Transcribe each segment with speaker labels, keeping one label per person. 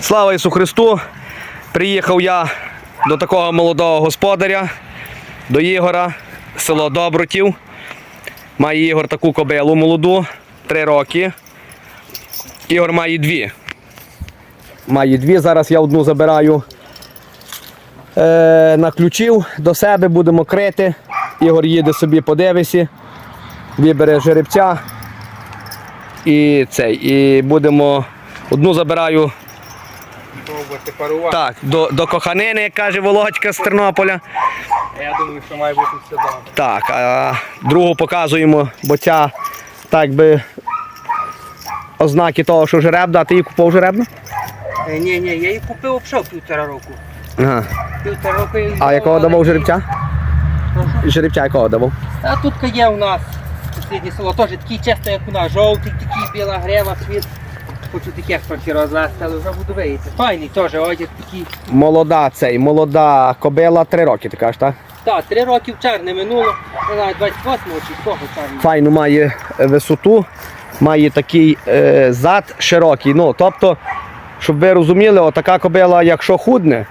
Speaker 1: Слава Ісу Христу! Приїхав я до такого молодого господаря, до Ігора, село Добротів. Має Ігор таку кобилу молоду, три роки. Ігор має дві. Має дві. Зараз я одну забираю е, на ключів до себе, будемо крити. Ігор їде собі по девисі, вибере жеребця. І цей. І будемо. Одну забираю так, до, до коханини, як каже Володька з Тернополя.
Speaker 2: Я думаю, що має бути все добре.
Speaker 1: Так, а другу показуємо, бо ця так би ознаки того, що жеребна, а ти її купив жеребну?
Speaker 2: Е, Ні, ні, я її купив взагалі півтора року.
Speaker 1: Ага.
Speaker 2: Півтора року я її
Speaker 1: А якого давав жеребця?
Speaker 2: Прошу.
Speaker 1: Жеребця якого давав?
Speaker 2: А тут є у нас сусіднє село, теж такий чисто, як у нас, жовтий, такий, біла грева, світ. Хочу таких трохи розвести, але вже буду виїти. Файний теж одяг такий.
Speaker 1: Молода цей, молода кобила, три роки, ти кажеш, так?
Speaker 2: Так, три роки в червні минуло, не знаю, 28-го чи кого червня.
Speaker 1: Файну має е, висоту, має такий е, зад широкий. Ну, тобто, щоб ви розуміли, отака кобила, якщо худне,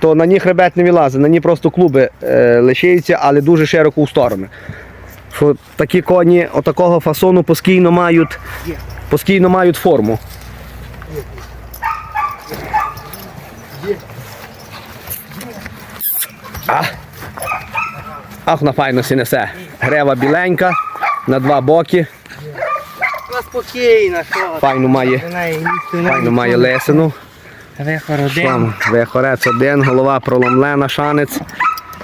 Speaker 1: то на ній хребет не вилазить, на ній просто клуби е, лишаються, але дуже широко у сторони. Такі коні отакого фасону постійно мають, постійно мають форму. А. Ах, на файно сі несе. Грева біленька, на два боки.
Speaker 2: Що? ти?
Speaker 1: Файну має, файну має лесину.
Speaker 2: Вихор
Speaker 1: Шлам, вихорець один, голова проломлена, шанець.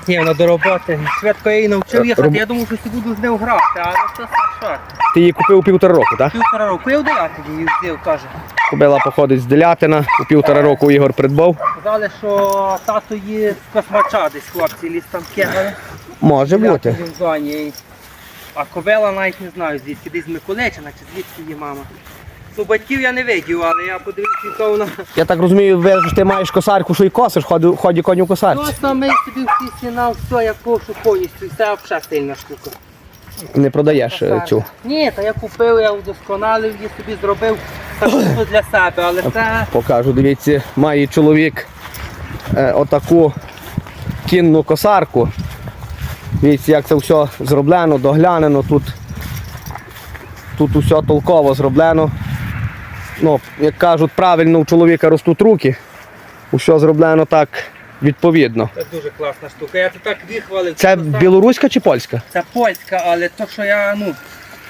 Speaker 2: Ні, вона до роботи. Швидко я її навчив їхати.
Speaker 1: Роб-
Speaker 2: Я думав, що всі буду з нею грати, але це що?
Speaker 1: Ти її купив у півтора року, так?
Speaker 2: Півтора року. Я вдаю її взяв, каже.
Speaker 1: Кобила походить з Делятина, у півтора року Ігор придбав.
Speaker 2: Казали, що тато є з космача десь хлопці ліс там кегали.
Speaker 1: Може бути.
Speaker 2: А ковела навіть не знаю звідки, десь з Миколичина чи звідки її мама. Ну, батьків я не видів, але я подивився, то вона.
Speaker 1: Я так розумію, ви ж ти маєш косарку, що і косиш, ході, ході коню
Speaker 2: Ну,
Speaker 1: косарці.
Speaker 2: саме собі всі сіна, все, я кошу повністю, і це взагалі сильна штука.
Speaker 1: Не продаєш е, цю.
Speaker 2: Ні, та я купив, я удосконалив її собі зробив так чисто для себе, але це
Speaker 1: Покажу, дивіться, має чоловік е, отаку кінну косарку. Дивіться, як це все зроблено, доглянено. Тут, тут усе толково зроблено. Ну, як кажуть, правильно у чоловіка ростуть руки. Усе зроблено так відповідно.
Speaker 2: Це дуже класна штука. Я це так вихвалив.
Speaker 1: Це
Speaker 2: Це,
Speaker 1: білоруська чи польська?
Speaker 2: це польська, але то, що я, ну,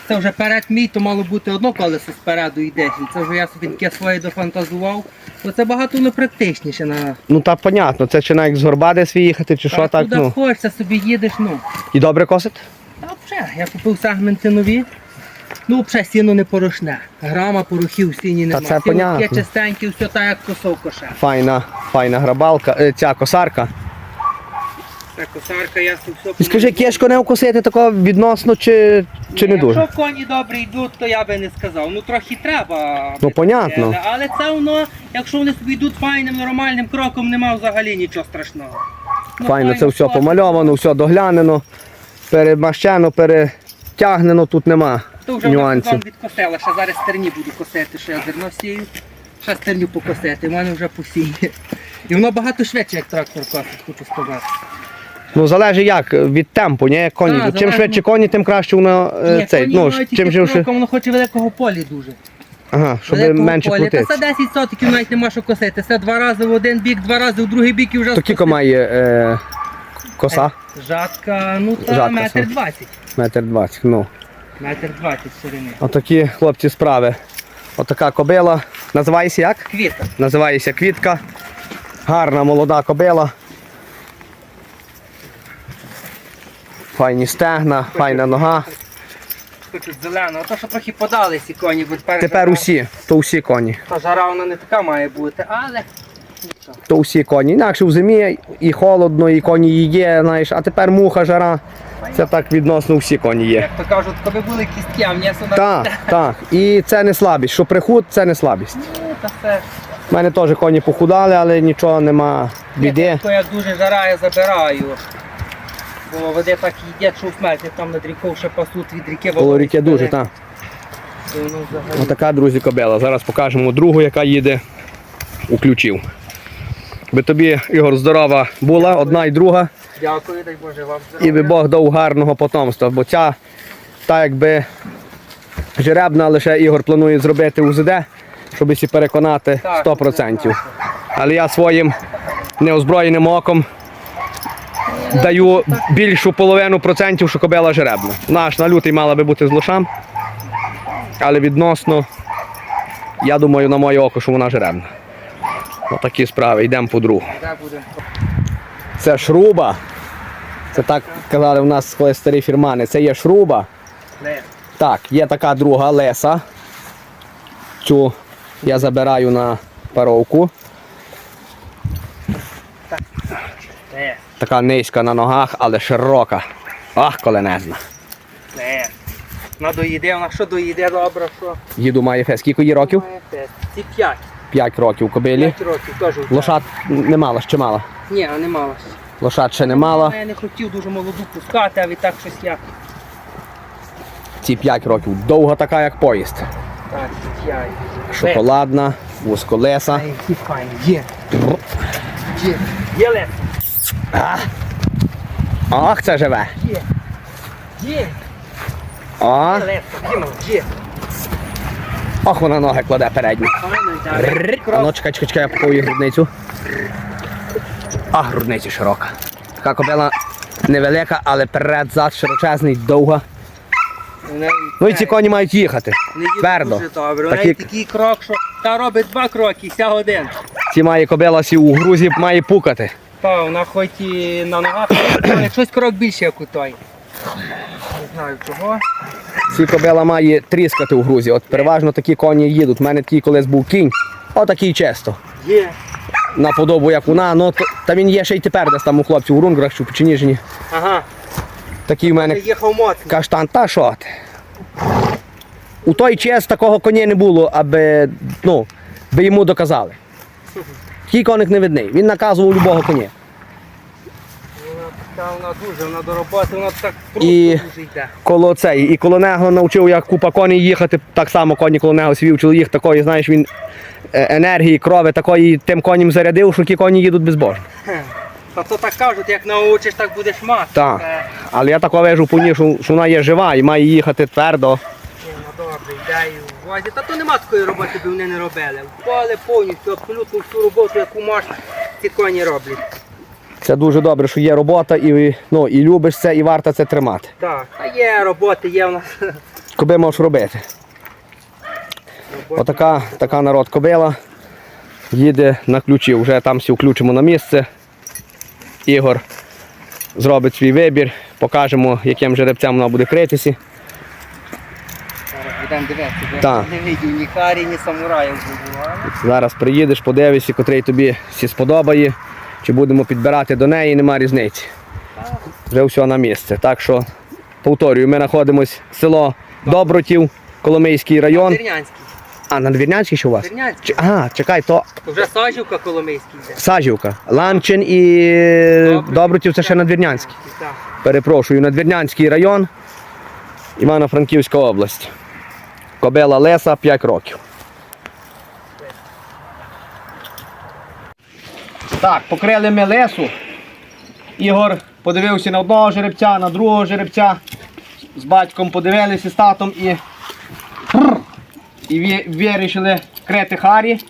Speaker 2: це вже перед мій, то мало бути одно колесо спереду йде. Це вже я собі таке своє дофантазував. Бо це багато воно практичніше на
Speaker 1: Ну так понятно, це чи навіть з горба десь виїхати, чи що так.
Speaker 2: куди
Speaker 1: Ну.
Speaker 2: хочеться, собі їдеш, ну.
Speaker 1: І добре косить?
Speaker 2: Та взагалі, я купив сегменти нові. Ну, взагалі сіно не порошне. Грама порохів в сіні немає.
Speaker 1: це понятно.
Speaker 2: Таке чистеньке, все так, як косов коше.
Speaker 1: Файна, файна грабалка, е, ця косарка.
Speaker 2: Це косарка, я все
Speaker 1: І скажи, кішко не вкусити такого відносно чи, чи не дуже?
Speaker 2: Якщо коні добре йдуть, то я би не сказав. Ну трохи треба.
Speaker 1: Ну, понятно.
Speaker 2: таке, Але це воно, якщо вони собі йдуть файним, нормальним кроком, нема взагалі нічого страшного. Ну,
Speaker 1: Файно, це все помальовано, все доглянено, перемащено, перетягнено, тут нема
Speaker 2: То вже
Speaker 1: нюансів.
Speaker 2: сезон відкосила, ще зараз стерні буду косити, що я зерно сію. Ще стерню покосити, в мене вже посіє. І воно багато швидше, як трактор косить, хочу сказати.
Speaker 1: Ну залежить як, від темпу, ні, коні.
Speaker 2: Так,
Speaker 1: чим
Speaker 2: залежно.
Speaker 1: швидше коні, тим краще воно е,
Speaker 2: Ні,
Speaker 1: цей.
Speaker 2: коні
Speaker 1: Ну,
Speaker 2: мають
Speaker 1: чим
Speaker 2: тільки кроком, воно хоче великого полі дуже.
Speaker 1: Ага, щоб
Speaker 2: Великого
Speaker 1: менше
Speaker 2: поля. Та це 10 сотиків навіть нема що косити. Це два рази в один бік, два рази в другий бік і вже
Speaker 1: То кілько має е, коса?
Speaker 2: Жатка, ну та
Speaker 1: Жатка,
Speaker 2: метр двадцять.
Speaker 1: Метр двадцять. Ну.
Speaker 2: Метр двадцять ширини.
Speaker 1: Отакі хлопці справи. Отака кобила. Називається як?
Speaker 2: Квіта.
Speaker 1: Називається квітка. Гарна молода кобила. Файні стегна, файна нога.
Speaker 2: Хочуть зелену, а то що трохи подали ці коні, бо тепер,
Speaker 1: Тепер
Speaker 2: жара-
Speaker 1: усі, то усі коні.
Speaker 2: Та жара вона не така має бути, але.
Speaker 1: То усі коні. Інакше в зимі і холодно, і коні є, знаєш, а тепер муха, жара. Це так відносно всі коні є.
Speaker 2: Як то кажуть, коли були кістки, а м'ясо на
Speaker 1: Так, так. І це не слабість. Що прихуд, це не слабість.
Speaker 2: Ну, та все.
Speaker 1: У мене теж коні похудали, але нічого нема біди.
Speaker 2: Ні, як дуже жара, я забираю. Бо води так їдять, що в смерті там над рікою ще пасуть від ріки.
Speaker 1: Коло ріки дуже, так.
Speaker 2: І.
Speaker 1: Отака, друзі, кобила. Зараз покажемо другу, яка їде. уключив. Би тобі, Ігор, здорова була, одна і друга,
Speaker 2: Дякую, дай Боже вам
Speaker 1: і би Бог дав гарного потомства. Бо ця, та якби жеребна, лише Ігор планує зробити УЗД, щоб всі переконати 100%. Але я своїм неозброєним оком даю більшу половину процентів, що кобила жеребна. Наш на лютий мала би бути з лошам, але відносно, я думаю, на моє око, що вона жеребна. Отакі справи, йдемо по другу. Це шруба. Це так казали в нас коли старі фірмани. Це є шруба. Так, є така друга леса. Цю я забираю на паровку. Така низька на ногах, але широка. Ах, коленезна.
Speaker 2: Не. Вона доїде, вона що доїде добре, що?
Speaker 1: Їду має фе. Скільки їй років?
Speaker 2: Ці п'ять.
Speaker 1: 5 років кобилі.
Speaker 2: П'ять років теж. у
Speaker 1: Лошад не мала, ще мала.
Speaker 2: Ні, а не мала.
Speaker 1: Лошад ще не мала.
Speaker 2: Я не хотів дуже молоду пускати, а відтак щось я.
Speaker 1: Ці 5 років. Довга така, як поїзд.
Speaker 2: Так, п'ять.
Speaker 1: Шоколадна, вузколеса.
Speaker 2: Ай, які файні. Є. Є. Є лес.
Speaker 1: Ах, це живе.
Speaker 2: Є. Є. Є лес. Є.
Speaker 1: ох, вона ноги кладе передні.
Speaker 2: Файно,
Speaker 1: А ну, чекай, чекай, чекай, я покажу грудницю. А, грудниця широка. Така кобила невелика, але перед-зад широчезний, довга. Ну і ці коні мають їхати. Твердо. Такі...
Speaker 2: такий крок, що та робить два кроки, ся один.
Speaker 1: Ці має кобила сі у грузі має пукати.
Speaker 2: Та, вона хоч і на ногах, але щось крок більше, як у той. Не знаю чого.
Speaker 1: Ці кобила має тріскати у грузі. От переважно такі коні їдуть. У мене такий колись був кінь. Отакий чисто.
Speaker 2: Є.
Speaker 1: На подобу, як вона, ну то, та він є ще й тепер десь там у хлопців у рунграх чи в Печеніжині.
Speaker 2: Ага.
Speaker 1: Такий у мене
Speaker 2: Їхав.
Speaker 1: Каштан, та що ти? У той час такого коня не було, аби ну, би йому доказали. Такий коник не видний. Він наказував любого коня.
Speaker 2: Така, вона дуже, вона до роботи, вона так просто
Speaker 1: І-
Speaker 2: дуже йде.
Speaker 1: Коло цей. І коло нього навчив, як купа коней їхати, так само коні коло нього свій вчили їх такої, знаєш, він е, енергії, крови такої тим коням зарядив, що ті коні їдуть безбожно.
Speaker 2: Хе. Та то так кажуть, як научиш, так будеш мати.
Speaker 1: Так.
Speaker 2: Е,
Speaker 1: Але я тако вижу по ній, що, що вона є жива і має їхати твердо.
Speaker 2: Ні, ну добре, йде і в возі. Та то нема такої роботи, би вони не робили. В поле повністю, абсолютно всю роботу, яку можеш, ці коні роблять.
Speaker 1: Це дуже добре, що є робота і, ну, і любиш це, і варто це тримати.
Speaker 2: Так, а є роботи, є в нас.
Speaker 1: Коби можеш робити.
Speaker 2: роботи.
Speaker 1: Отака така народ кобила. Їде на ключі, вже там всі включимо на місце. Ігор зробить свій вибір, покажемо, яким жеребцем вона буде критися.
Speaker 2: Зараз будемо дивитися, я не видів ні карі, ні самураїв.
Speaker 1: Зараз приїдеш, подивишся, котрий тобі всі сподобає, чи будемо підбирати до неї, нема різниці. Вже все на місце. Так що, повторюю, ми знаходимося село Добротів, Коломийський район. А, на Двірнянський що у вас?
Speaker 2: Тернянський.
Speaker 1: Чи- Ага, чекай, то
Speaker 2: вже Сажівка Коломийський йде.
Speaker 1: Сажівка. Ланчин і Добротів це ще Надвірнянський.
Speaker 2: Так.
Speaker 1: Перепрошую, Надвірнянський район, Івано-Франківська область. Кобела Леса 5 років. Так, покрили ми лесу. Ігор подивився на одного жеребця, на другого жеребця. З батьком подивилися з татом і. І вирішили крити Харі.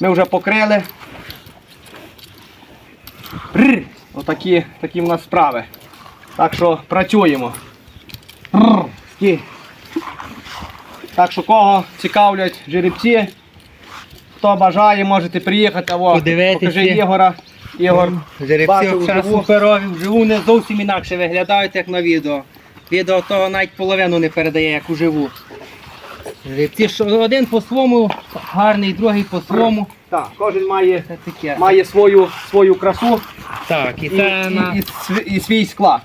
Speaker 1: Ми вже покрили. Отакі такі в нас справи. Так що працюємо. Так що кого цікавлять жеребці, хто бажає, можете приїхати. Во,
Speaker 2: Подивитися.
Speaker 1: Покажи Ігора. Ігор.
Speaker 2: Жеребці
Speaker 1: бачив вживу.
Speaker 2: вживу не зовсім інакше виглядають, як на відео. Відео того навіть половину не передає, як уживу. Жеребці що один по-своєму, гарний, другий по-своєму.
Speaker 1: Так, кожен має,
Speaker 2: Це таке.
Speaker 1: має свою, свою красу
Speaker 2: Так, і
Speaker 1: і,
Speaker 2: це
Speaker 1: і, і, св- і свій склад.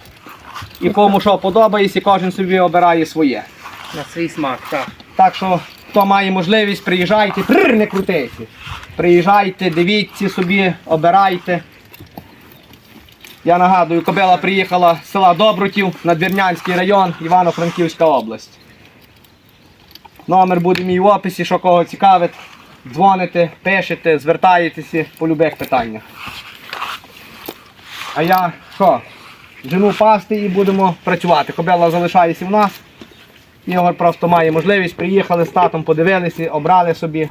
Speaker 1: І кому що подобається, кожен собі обирає своє.
Speaker 2: на свій смак. Так.
Speaker 1: Так що, хто має можливість, приїжджайте, Пррр, не крутейте. Приїжджайте, дивіться собі, обирайте. Я нагадую, кобила приїхала з села Добрутів, Надвірнянський район, Івано-Франківська область. Номер буде мій в описі, що кого цікавить. дзвоните, пишете, звертаєтеся по любих питаннях. А я що? Жену пасти і будемо працювати. Кобила залишається в нас. Ігор просто має можливість, приїхали з татом, подивилися, обрали собі.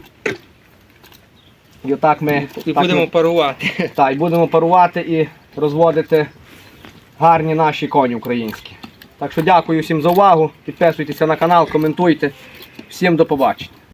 Speaker 1: І отак ми,
Speaker 2: І
Speaker 1: так
Speaker 2: будемо
Speaker 1: ми-
Speaker 2: парувати.
Speaker 1: Так, і будемо парувати і розводити гарні наші коні українські. Так що дякую всім за увагу. Підписуйтеся на канал, коментуйте. Всім до побачення.